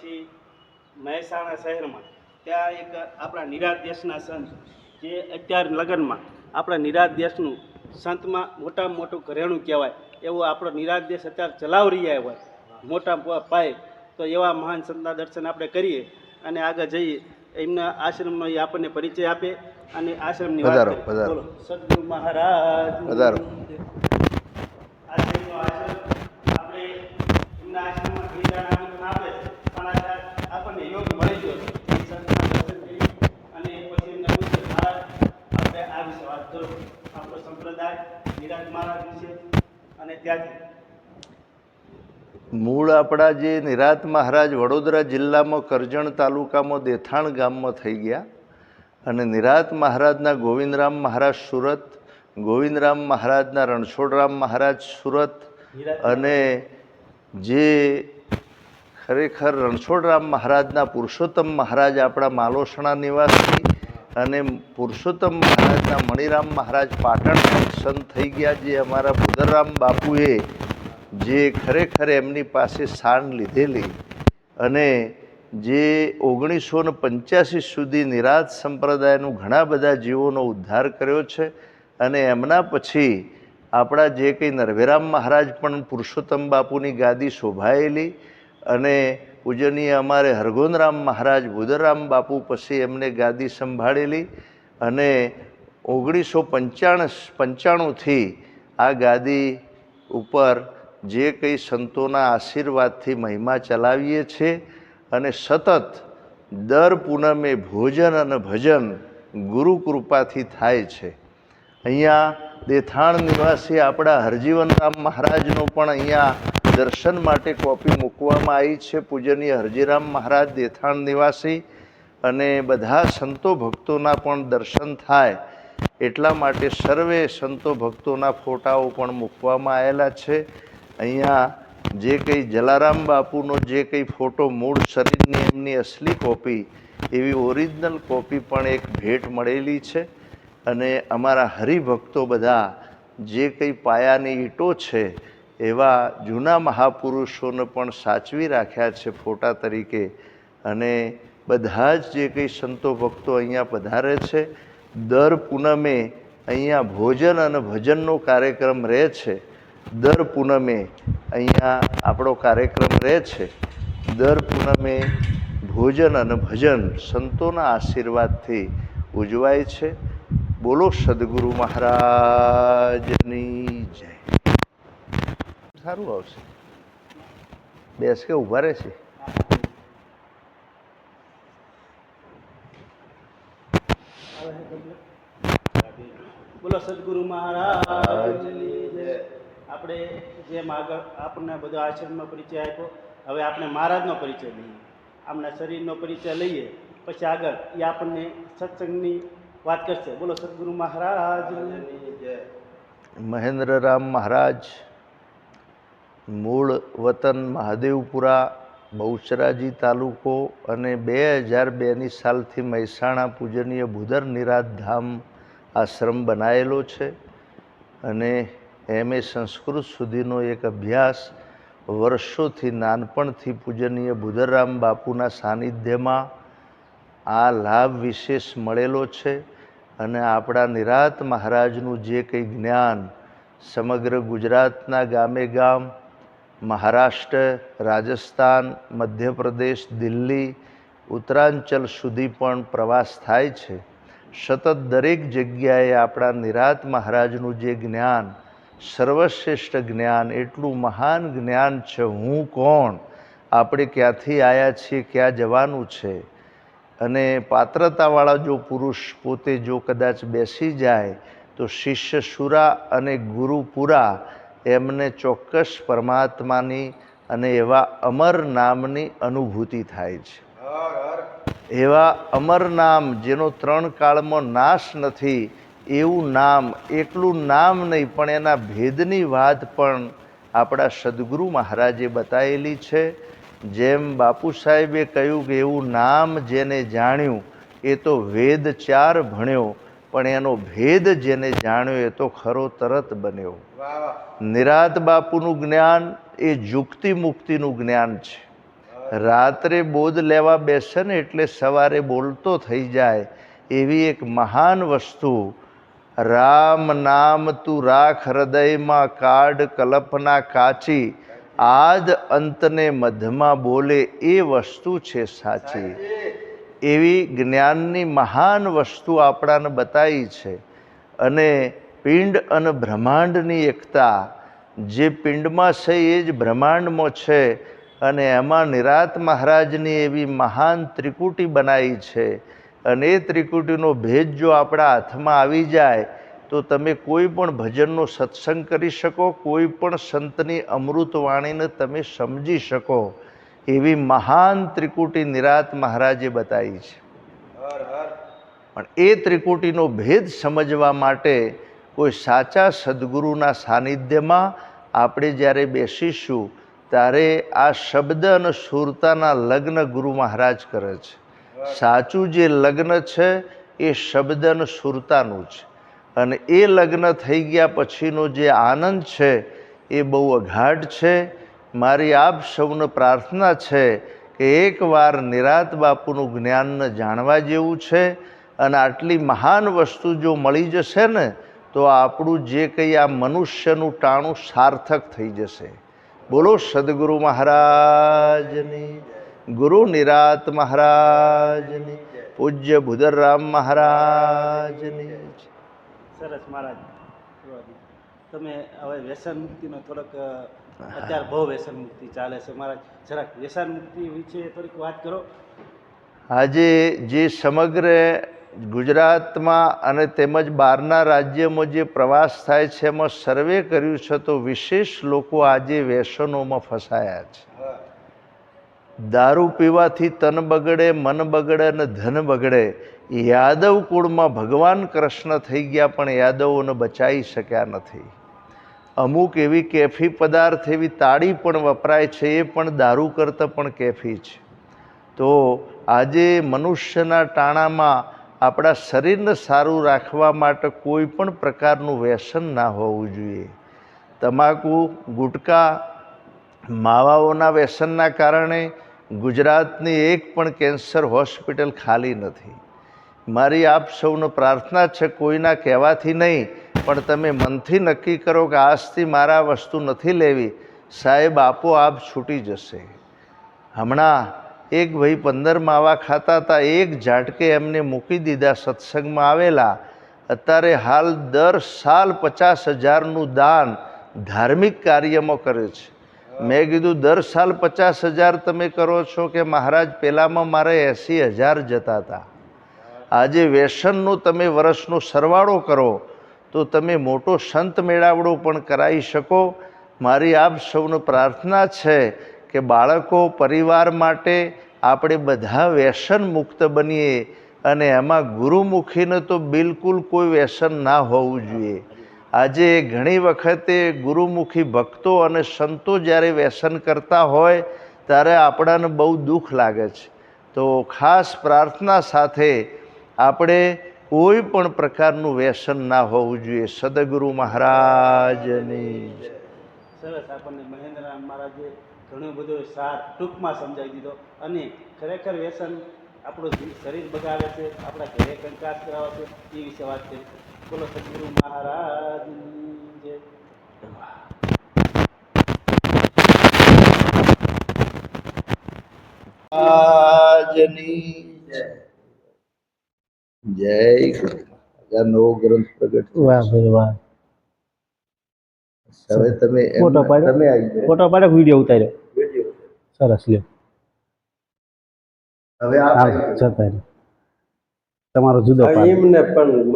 પછી મહેસાણા શહેરમાં ત્યાં એક આપણા નિરાત દેશના સંત જે અત્યાર લગ્નમાં આપણા નિરાત દેશનું સંતમાં મોટામાં મોટું ઘરેણું કહેવાય એવું આપણો નિરાત દેશ અત્યારે ચલાવી રહ્યા હોય મોટા પાય તો એવા મહાન સંતના દર્શન આપણે કરીએ અને આગળ જઈએ એમના આશ્રમનો એ આપણને પરિચય આપે અને આશ્રમની વાત સદગુરુ મહારાજ પધારો. આશ્રમનો આશ્રમ આપણે એમના આશ્રમમાં ગીરદાન આમંત્રણ આપે છે. પણ આ આપણને યોગ મળી ગયો છે. એ સંતના દર્શન કરી અને પછી એમના પૂછે મહારાજ આપણે આ વિશે વાત કરો આપણો સંપ્રદાય નિરાજ મહારાજ વિશે અને ત્યાંથી મૂળ આપણા જે નિરાત મહારાજ વડોદરા જિલ્લામાં કરજણ તાલુકામાં દેથાણ ગામમાં થઈ ગયા અને નિરાત મહારાજના ગોવિંદરામ મહારાજ સુરત, ગોવિંદરામ મહારાજના રણછોડરામ મહારાજ સુરત અને જે ખરેખર રણછોડરામ મહારાજના પુરુષોત્તમ મહારાજ આપણા માલોસણા નિવાસી અને પુરુષોત્તમ મહારાજના મણિરામ મહારાજ પાટણ સંત થઈ ગયા જે અમારા બુધરરામ બાપુએ જે ખરેખર એમની પાસે સાણ લીધેલી અને જે ઓગણીસો ને પંચ્યાસી સુધી નિરાત સંપ્રદાયનું ઘણા બધા જીવોનો ઉદ્ધાર કર્યો છે અને એમના પછી આપણા જે કંઈ નરભેરામ મહારાજ પણ પુરુષોત્તમ બાપુની ગાદી શોભાયેલી અને પૂજનીય અમારે હરગોનરામ મહારાજ બુધરામ બાપુ પછી એમને ગાદી સંભાળેલી અને ઓગણીસો પંચાણસ, પંચાણુંથી આ ગાદી ઉપર જે કંઈ સંતોના આશીર્વાદથી મહિમા ચલાવીએ છીએ અને સતત દર પૂનમે ભોજન અને ભજન ગુરુ કૃપાથી થાય છે. અહીંયા દેથાણ નિવાસી આપણા હરજીવનરામ મહારાજનો પણ અહીંયા દર્શન માટે કોપી મૂકવામાં આવી છે. પૂજનીય હરજીરામ મહારાજ, દેથાણ નિવાસી અને બધા સંતો ભક્તોના પણ દર્શન થાય એટલા માટે સર્વે સંતો ભક્તોના ફોટાઓ પણ મૂકવામાં આવેલા છે. અહીંયા જે કંઈ જલારામ બાપુનો જે કંઈ ફોટો મૂળ શરીરની એમની અસલી કોપી, એવી ઓરિજિનલ કોપી પણ એક ભેટ મળેલી છે. અને અમારા હરિભક્તો બધા જે કંઈ પાયાની ઈંટો છે, એવા જૂના મહાપુરુષોને પણ સાચવી રાખ્યા છે ફોટા તરીકે. અને બધા જ જે કંઈ સંતો ભક્તો અહીંયા પધારે છે. દર પૂનમે અહીંયા ભોજન અને ભજનનો કાર્યક્રમ રહે છે. દર પૂનમે અહીંયા આપણો કાર્યક્રમ રહે છે. દર પૂનમે ભોજન અને ભજન સંતોના આશીર્વાદથી ઉજવાય છે. બોલો સદગુરુ મહારાજની જય. સારું આવશે. બેસ કે ઊભા રહેશે બોલો સદગુરુ મહારાજની જય. આપણે જેમ આગળ આપણને બધો આશ્રમનો પરિચય આપ્યો, હવે આપણે મહારાજનો પરિચય લઈએ. આમના શરીરનો પરિચય લઈએ, પછી આગળ એ આપણને સત્સંગની વાત કરશે. બોલો સદગુરુ મહારાજ. મહેન્દ્ર મહેન્દ્રરામ મહારાજ, મૂળ વતન મહાદેવપુરા, બહુચરાજી તાલુકો અને બે હજાર બેની સાલથી મહેસાણા પૂજનીય ભૂદર નિરાધામ આશ્રમ બનાવેલો છે. અને એમ એ સંસ્કૃત સુધીનો એક અભ્યાસ વર્ષોથી નાનપણથી પૂજનીય બુધરામ બાપુના સાનિધ્યમાં આ લાભ વિશેષ મળેલો છે અને આપણા નિરાત મહારાજનું જે કંઈ જ્ઞાન સમગ્ર ગુજરાતના ગામે ગામ, મહારાષ્ટ્ર, રાજસ્થાન, મધ્યપ્રદેશ, દિલ્હી, ઉત્તરાંચલ સુધી પણ પ્રવાસ થાય છે. સતત દરેક જગ્યાએ આપણા નિરાત મહારાજનું જે જ્ઞાન સર્વશ્રેષ્ઠ જ્ઞાન એટલું મહાન જ્ઞાન છે હું કોણ? આપણે ક્યાંથી આવ્યા છીએ ક્યાં જવાનું છે? અને પાત્રતાવાળા જો પુરુષ પોતે જો કદાચ બેસી જાય તો શિષ્ય સુરા અને ગુરુ પુરા એમને ચોક્કસ પરમાત્માની અને એવા અમર નામની અનુભૂતિ થાય છે. એવા અમર નામ જેનો ત્રણ કાળમાં નાશ નથી એવું નામ, એટલું નામ નહીં, પણ એના ભેદની વાત પણ આપણા સદગુરુ મહારાજે બતાવેલી છે. જેમ બાપુ સાહેબે કહ્યું કે એવું નામ જેને જાણ્યું, એ તો વેદ ચાર ભણ્યો, પણ એનો ભેદ જેને જાણ્યો, એ તો ખરો તરત બન્યો. નિરાત બાપુનું જ્ઞાન એ જુક્તિ મુક્તિનું જ્ઞાન છે. રાત્રે બોધ લેવા બેસે ને એટલે સવારે બોલતો થઈ જાય, એવી એક મહાન વસ્તુ રામ નામ તું રાખ હૃદયમાં કાઢ, કલ્પના કાચી. આદ અંતને મધમાં બોલે એ વસ્તુ છે સાચી. એવી જ્ઞાનની મહાન વસ્તુ આપણાને બતાવી છે. અને પિંડ અને બ્રહ્માંડની એકતા, જે પિંડમાં છે એ જ બ્રહ્માંડમાં છે અને એમાં નિરાત મહારાજની એવી મહાન ત્રિકુટી બનાવી છે. અને એ ત્રિકુટીનો ભેદ જો આપણા હાથમાં આવી જાય તો તમે કોઈ પણ ભજનનો સત્સંગ કરી શકો કોઈ પણ સંતની અમૃતવાણીને તમે સમજી શકો. એવી મહાન ત્રિકુટી નિરાત મહારાજે બતાવી છે. પણ એ ત્રિકુટીનો ભેદ સમજવા માટે કોઈ સાચા સદગુરુના સાનિધ્યમાં આપણે જ્યારે બેસીશું ત્યારે આ શબ્દ અને સુરતાના લગ્ન ગુરુ મહારાજ કરે છે. સાચું જે લગ્ન છે, એ શબ્દ અને સુરતાનું છે. અને એ લગ્ન થઈ ગયા પછીનો જે આનંદ છે, એ બહુ અઘાટ છે. મારી આપ સૌને પ્રાર્થના છે કે એકવાર નિરાત બાપુનું જ્ઞાનને જાણવા જેવું છે અને આટલી મહાન વસ્તુ જો મળી જશે ને, તો આપણું જે કંઈ આ મનુષ્યનું ટાણું સાર્થક થઈ જશે. બોલો સદગુરુ મહારાજની ગુરુ નિરાત મહારાજની. પૂજ્ય ભુદરરામ મહારાજની. સરસ મહારાજ. તમે હવે વ્યસન મુક્તિનો થોડોક અત્યારે બહુ વ્યસન મુક્તિ ચાલે છે મહારાજ. જરાક વ્યસન મુક્તિ વિશે થોડીક વાત કરો. આજે જે સમગ્ર ગુજરાતમાં અને તેમજ બહારના રાજ્યમાં જે પ્રવાસ થાય છે એમાં સર્વે કર્યું છે તો વિશેષ લોકો આજે વ્યસનોમાં ફસાયા છે. દારૂ પીવાથી તન બગડે, મન બગડે અને ધન બગડે યાદવ કુળમાં ભગવાન કૃષ્ણ થઈ ગયા પણ યાદવોને બચાવી શક્યા નથી. અમુક એવી કેફી પદાર્થ, એવી તાળી પણ વપરાય છે, એ પણ દારૂ કરતાં પણ કેફી છે. તો આજે મનુષ્યના ટાણામાં આપણા શરીરને સારું રાખવા માટે કોઈ પણ પ્રકારનું વ્યસન ના હોવું જોઈએ. તમાકુ, ગુટકા માવાઓના વ્યસનના કારણે ગુજરાતની એક પણ કેન્સર હોસ્પિટલ ખાલી નથી. મારી આપ સૌનો પ્રાર્થના છે કોઈના કહેવાથી નહીં, પણ તમે મનથી નક્કી કરો કે આજથી મારા વસ્તુ નથી લેવી. સાહેબ, આપો આપ છૂટી જશે. હમણાં એક ભાઈ પંદર માવા ખાતા હતા, એક ઝાટકે એમને મૂકી દીધા સત્સંગમાં આવેલા. અત્યારે હાલ દર સાલ પચાસ હજારનું દાન ધાર્મિક કાર્યમાં કરે છે. મેં કીધું, દર સાલ પચાસ હજાર તમે કરો છો કે મહારાજ પહેલાંમાં મારે એંસી હજાર જતા હતા. આજે વ્યસનનું તમે વર્ષનો સરવાળો કરો, તો તમે મોટો સંત મેળાવડો પણ કરાવી શકો. મારી આપ સૌને પ્રાર્થના છે કે બાળકો, પરિવાર માટે આપણે બધા વ્યસન મુક્ત બનીએ અને એમાં ગુરુમુખીને તો બિલકુલ કોઈ વ્યસન ના હોવું જોઈએ. આજે ઘણી વખતે ગુરુમુખી ભક્તો અને સંતો જ્યારે વ્યસન કરતા હોય, ત્યારે આપણાને બહુ દુઃખ લાગે છે. તો ખાસ પ્રાર્થના સાથે આપણે કોઈ પણ પ્રકારનું વ્યસન ના હોવું જોઈએ. સદગુરુ મહારાજની સરસ, આપણને મહેન્દ્રનાથ મહારાજે ઘણું બધું સાર ટૂંકમાં સમજાવી દીધો. અને ખરેખર વ્યસન આપણું શરીર બગાડે છે આપણા ઘરે કંકાસ કરાવે છે એ વિશે વાત કરી. બોલો સદગુરુ મહારાજ જય. મહારાજની જય. જય ગુરુ આ નવો ગ્રંથ પ્રગટ વાહ ભાઈ વાહ. હવે તમે ફોટો પાડ્યો? તમે આવી જાઓ. ફોટો પાડે વીડિયો ઉતાર્યો. સરસ લ્યો. હવે આ તમારો જુદો એમને પણ